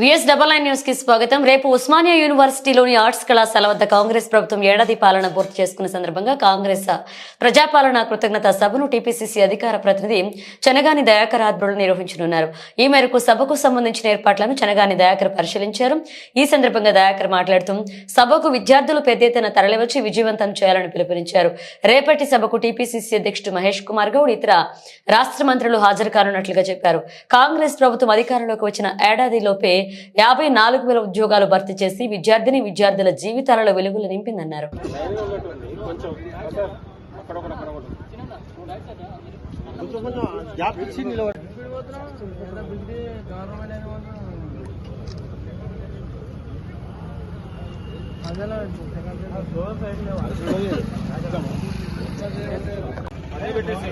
VS double nine న్యూస్కి స్వాగతం. రేపు ఉస్మానియా యూనివర్సిటీలోని ఆర్ట్స్ కళాశాల వద్ద కాంగ్రెస్ ప్రభుత్వం ఏడాది పాలన పూర్తి చేసుకున్న సందర్భంగా కాంగ్రెస్ ప్రజాపాలన కృతజ్ఞత సభను టీపీసీసీ అధికార ప్రతినిధి చనగాని దయాకర్ ఆధ్వర్యంలో నిర్వహించనున్నారు. ఈ మేరకు సభకు సంబంధించిన ఏర్పాట్లను చనగాని దయాకర్ పరిశీలించారు. ఈ సందర్భంగా దయాకర్ మాట్లాడుతూ సభకు విద్యార్థులు పెద్ద ఎత్తున తరలివచ్చి విజయవంతం చేయాలని పిలుపునిచ్చారు. రేపటి సభకు టీపీసీసీ అధ్యక్షుడు మహేష్ కుమార్ గౌడ్ ఇతర రాష్ట్ర మంత్రులు హాజరు కానున్నట్లుగా చెప్పారు. కాంగ్రెస్ ప్రభుత్వం అధికారంలోకి వచ్చిన ఏడాదిలోపే యాభై నాలుగు వేల ఉద్యోగాలు భర్తీ చేసి విద్యార్థిని విద్యార్థుల జీవితాలలో వెలుగులు నింపిందన్నారు. అదే పెట్టేసి.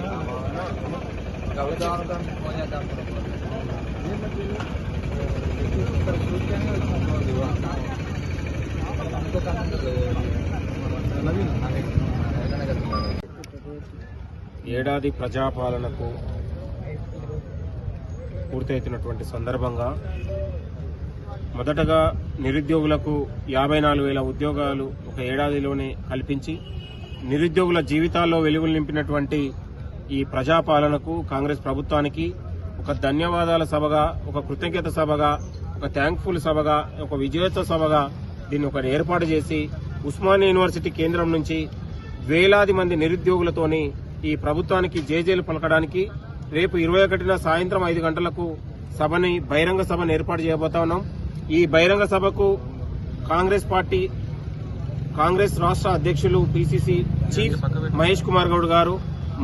ఏడాది ప్రజాపాలనకు పూర్తవుతున్నటువంటి సందర్భంగా మొదటగా నిరుద్యోగులకు యాభై నాలుగు వేల ఉద్యోగాలు ఒక ఏడాదిలోనే కల్పించి నిరుద్యోగుల జీవితాల్లో వెలుగులు నింపినటువంటి ఈ ప్రజాపాలనకు కాంగ్రెస్ ప్రభుత్వానికి ఒక ధన్యవాదాల సభగా ఒక కృతజ్ఞత సభగా ఒక థ్యాంక్ఫుల్ సభగా ఒక విజయోత్సవ సభగా దీన్ని ఒక ఏర్పాటు చేసి ఉస్మానియా యూనివర్సిటీ కేంద్రం నుంచి వేలాది మంది నిరుద్యోగులతోని ఈ ప్రభుత్వానికి జేజేలు పలకడానికి రేపు ఇరవై ఒకటిన సాయంత్రం ఐదు గంటలకు సభని బహిరంగ సభను ఏర్పాటు చేయబోతా ఉన్నాం. ఈ బహిరంగ సభకు కాంగ్రెస్ పార్టీ కాంగ్రెస్ రాష్ట్ర అధ్యక్షులు పిసిసి చీఫ్ మహేష్ కుమార్ గౌడ్ గారు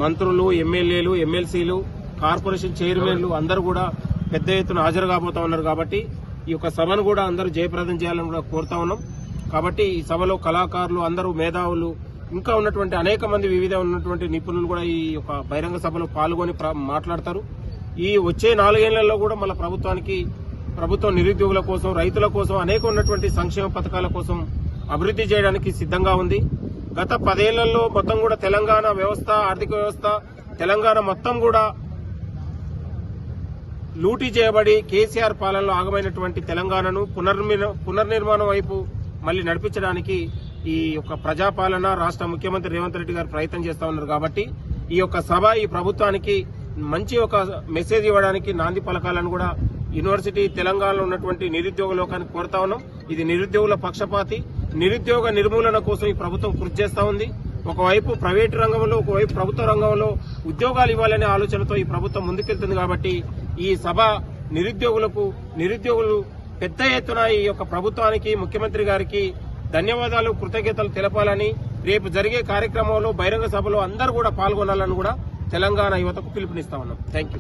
మంత్రులు ఎమ్మెల్యేలు ఎమ్మెల్సీలు కార్పొరేషన్ చైర్మన్లు అందరూ కూడా పెద్ద ఎత్తున హాజరు కాబోతా ఉన్నారు కాబట్టి ఈ యొక్క సభను కూడా అందరూ జయప్రదం చేయాలని కూడా కోరుతా ఉన్నాం. కాబట్టి ఈ సభలో కళాకారులు అందరూ మేధావులు ఇంకా ఉన్నటువంటి అనేక మంది వివిధ ఉన్నటువంటి నిపుణులు కూడా ఈ యొక్క బహిరంగ సభలో పాల్గొని మాట్లాడతారు. ఈ వచ్చే నాలుగేళ్ళలో కూడా మన ప్రభుత్వానికి ప్రభుత్వం నిరుద్యోగుల కోసం రైతుల కోసం అనేక ఉన్నటువంటి సంక్షేమ పథకాల కోసం అభివృద్ధి చేయడానికి సిద్ధంగా ఉంది. గత పదేళ్ళలో మొత్తం కూడా తెలంగాణ వ్యవస్థ ఆర్థిక వ్యవస్థ తెలంగాణ మొత్తం కూడా లూటీ చేయబడి కేసీఆర్ పాలనలో ఆగమైనటువంటి తెలంగాణను పునర్నిర్మాణం వైపు మళ్ళీ నడిపించడానికి ఈ యొక్క ప్రజాపాలన రాష్ట్ర ముఖ్యమంత్రి రేవంత్ రెడ్డి గారు ప్రయత్నం చేస్తా ఉన్నారు కాబట్టి ఈ యొక్క సభ ఈ ప్రభుత్వానికి మంచి ఒక మెసేజ్ ఇవ్వడానికి నాంది పలకాలను కూడా యూనివర్సిటీ తెలంగాణలో ఉన్నటువంటి నిరుద్యోగ లోకానికి కోరుతా ఉన్నాం. ఇది నిరుద్యోగుల పక్షపాతి. నిరుద్యోగ నిర్మూలన కోసం ఈ ప్రభుత్వం కృషి చేస్తా ఉంది. ఒకవైపు ప్రైవేటు రంగంలో ఒకవైపు ప్రభుత్వ రంగంలో ఉద్యోగాలు ఇవ్వాలనే ఆలోచనతో ఈ ప్రభుత్వం ముందుకెళ్తుంది కాబట్టి ఈ సభ నిరుద్యోగులకు నిరుద్యోగులు పెద్ద ఎత్తున ఈ యొక్క ప్రభుత్వానికి ముఖ్యమంత్రి గారికి ధన్యవాదాలు కృతజ్ఞతలు తెలపాలని రేపు జరిగే కార్యక్రమంలో బహిరంగ సభలో అందరూ కూడా పాల్గొనాలని కూడా తెలంగాణ యువతకు పిలుపునిస్తా ఉన్నాం. Thank you